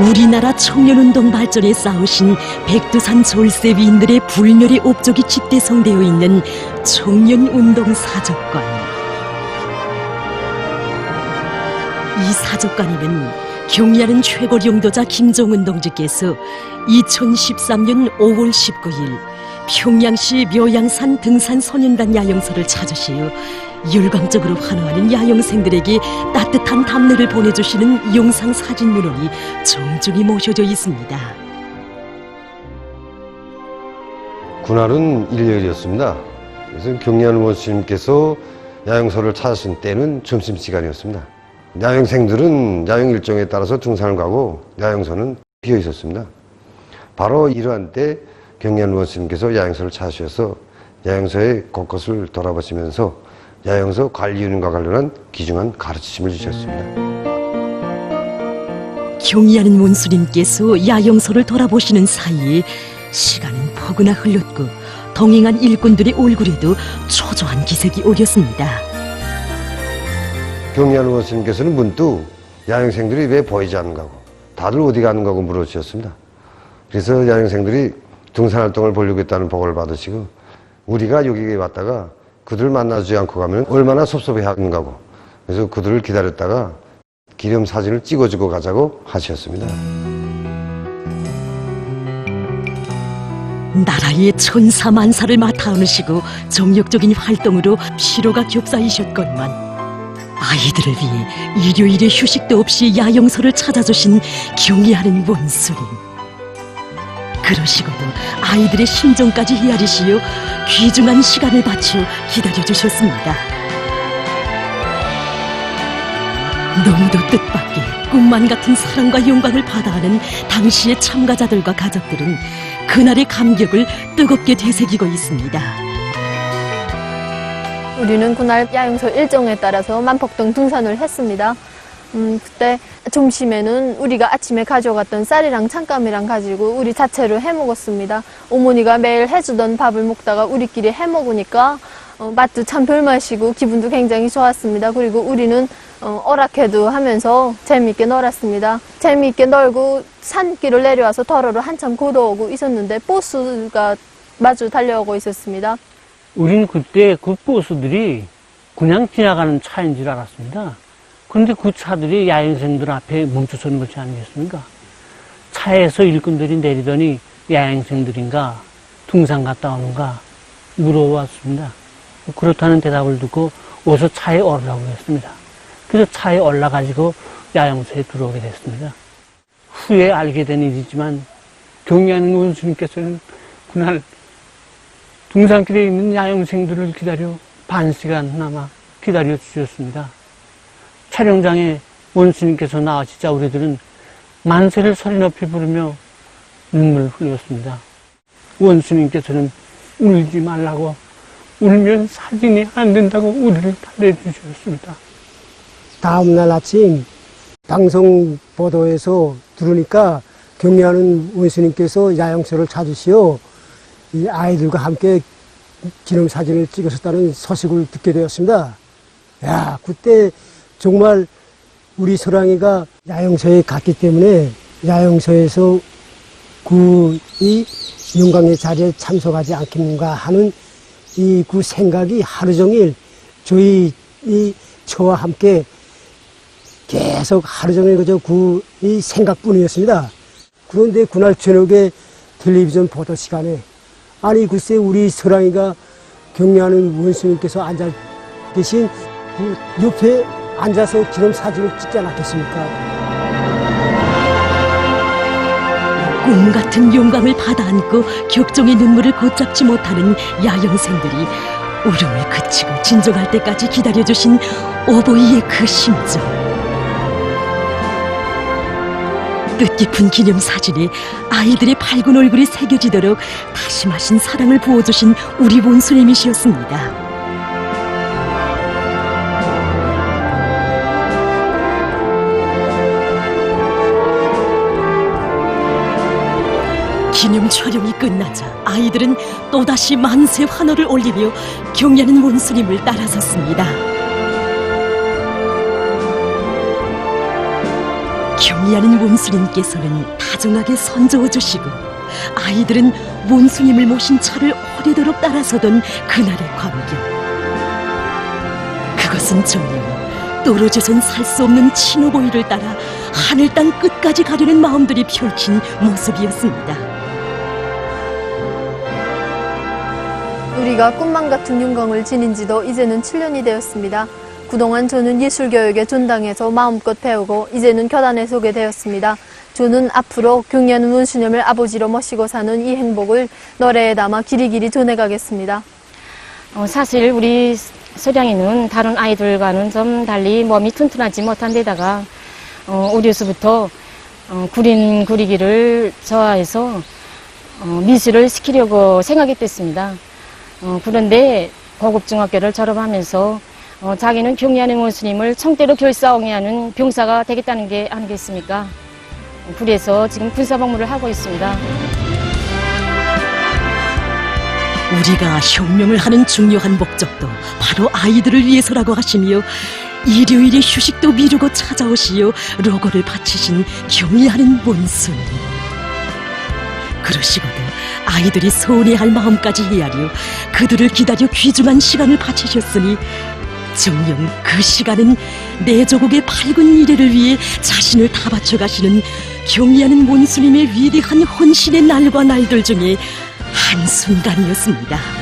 우리나라 청년운동 발전에 싸우신 백두산 졸세비인들의 불멸의 옵적이 집대성되어 있는 청년운동 사적관. 이 사적관에는 경리하는 최고 용도자 김종은 동지께서 2013년 5월 19일 평양시 묘양산 등산 소년단 야영소를 찾으시어 열광적으로 환호하는 야영생들에게 따뜻한 답례를 보내주시는 영상 사진 문헌이 정중히 모셔져 있습니다. 그날은 일요일이었습니다. 그래서 경리하는 원수님께서 야영소를 찾으신 때는 점심시간이었습니다. 야영생들은 야영 일정에 따라서 등산을 가고 야영소는 비어 있었습니다. 바로 이러한 때 경리하는 원수님께서 야영소를 찾으셔서 야영소의 곳곳을 돌아보시면서 야영소 관리 운영과 관련한 귀중한 가르치심을 주셨습니다. 경의하는 문수님께서 야영소를 돌아보시는 사이에 시간은 포근하 흘렀고 동행한 일꾼들의 얼굴에도 초조한 기색이 오렸습니다. 경리하는 원수님께서는 문득 야영생들이 왜 보이지 않는가고 다들 어디 가는 가고 물어주셨습니다. 그래서 야영생들이 등산 활동을 보려고 했다는 보고를 받으시고 우리가 여기에 왔다가 그들을 만나주지 않고 가면 얼마나 섭섭해 하는가고 그래서 그들을 기다렸다가 기념 사진을 찍어주고 가자고 하셨습니다. 나라의 천사만사를 맡아 안으시고 정력적인 활동으로 피로가 겹사이셨건만 아이들을 위해 일요일에 휴식도 없이 야영소를 찾아주신 경의하는 원수님 그러시고도 아이들의 심정까지 헤아리시어 귀중한 시간을 바쳐 기다려주셨습니다 너무도 뜻밖의 꿈만 같은 사랑과 영광을 받아하는 당시의 참가자들과 가족들은 그날의 감격을 뜨겁게 되새기고 있습니다. 우리는 그날 야영소 일정에 따라서 만폭동 등산을 했습니다. 음, 그때 점심에는 우리가 아침에 가져갔던 쌀이랑 찬감이랑 가지고 우리 자체로 해 먹었습니다. 어머니가 매일 해주던 밥을 먹다가 우리끼리 해 먹으니까 어, 맛도 참 별맛이고 기분도 굉장히 좋았습니다. 그리고 우리는 어, 오락해도 하면서 재미있게 놀았습니다. 재미있게 놀고 산길을 내려와서 도로를 한참 걸어오고 있었는데 버스가 마주 달려오고 있었습니다. 우리는 그때 그 버스들이 그냥 지나가는 차인 줄 알았습니다. 그런데 그 차들이 야행생들 앞에 멈춰서는 것이 아니겠습니까? 차에서 일꾼들이 내리더니 야행생들인가 등산 갔다 오는가 물어봤습니다. 그렇다는 대답을 듣고 어서 차에 오르라고 했습니다. 그래서 차에 올라가지고 야영소에 들어오게 됐습니다. 후에 알게 된 일이지만 경리하는 원수님께서는 그날 등산길에 있는 야영생들을 기다려 반 시간 남아 기다려 주셨습니다. 촬영장에 원수님께서 나와시자 우리들은 만세를 소리 높이 부르며 눈물을 흘렸습니다. 원수님께서는 울지 말라고 울면 사진이 안 된다고 우리를 달래 주셨습니다. 다음날 아침 방송 보도에서 들으니까 경례하는 원수님께서 야영소를 찾으시어 이 아이들과 함께 기념사진을 찍으셨다는 소식을 듣게 되었습니다. 야, 그때 정말 우리 소랑이가 야영소에 갔기 때문에 야영소에서 그이 영광의 자리에 참석하지 않겠는가 하는 이 그 생각이 하루 종일 저희 이 저와 함께 계속 하루 종일 그저 그 이 생각뿐이었습니다. 그런데 그날 저녁에 텔레비전 보도 시간에 아니 글쎄 우리 서랑이가 경례하는 원수님께서 앉아 계신 그 옆에 앉아서 기념 사진을 찍지 않았겠습니까? 꿈 같은 영광을 받아안고 격정의 눈물을 걷잡지 못하는 야영생들이 울음을 그치고 진정할 때까지 기다려주신 오보이의 그 심정. 뜻깊은 기념 사진에 아이들의 밝은 얼굴이 새겨지도록 다심하신 사랑을 부어주신 우리 원수님이시였습니다. 기념 촬영이 끝나자 아이들은 또다시 만세 환호를 올리며 경례하는 원수님을 따라섰습니다. 경의하는 원수님께서는 다정하게 선저어 주시고 아이들은 원수님을 모신 차를 오래도록 따라서던 그날의 광경. 그것은 정녕 떨어져선 살 수 없는 친오보이를 따라 하늘 땅 끝까지 가려는 마음들이 펼친 모습이었습니다. 우리가 꿈만 같은 윤광을 지닌 지도 이제는 7년이 되었습니다. 그동안 저는 예술교육에 전당해서 마음껏 배우고 이제는 교단에 서게 되었습니다. 저는 앞으로 경리하는 원수님을 아버지로 모시고 사는 이 행복을 노래에 담아 길이길이 전해가겠습니다. 어, 사실 우리 소량이는 다른 아이들과는 좀 달리 몸이 튼튼하지 못한 데다가 어, 어려서부터 어, 구린 구리기를 좋아해서 어, 미술을 시키려고 생각했댔습니다. 어, 그런데 고급 중학교를 졸업하면서 어, 자기는 경리하는 원수님을 청대로 결사하게 하는 병사가 되겠다는 게 아니겠습니까? 그래서 지금 군사복무를 하고 있습니다. 우리가 혁명을 하는 중요한 목적도 바로 아이들을 위해서라고 하시며 일요일에 휴식도 미루고 찾아오시어 로고를 바치신 경의하는 원수님. 그러시고도 아이들이 소원해할 마음까지 헤아려 그들을 기다려 귀중한 시간을 바치셨으니 정녕 그 시간은 내 조국의 밝은 미래를 위해 자신을 다 바쳐 가시는 경의하는 원수님의 위대한 헌신의 날과 날들 중에 한 순간이었습니다.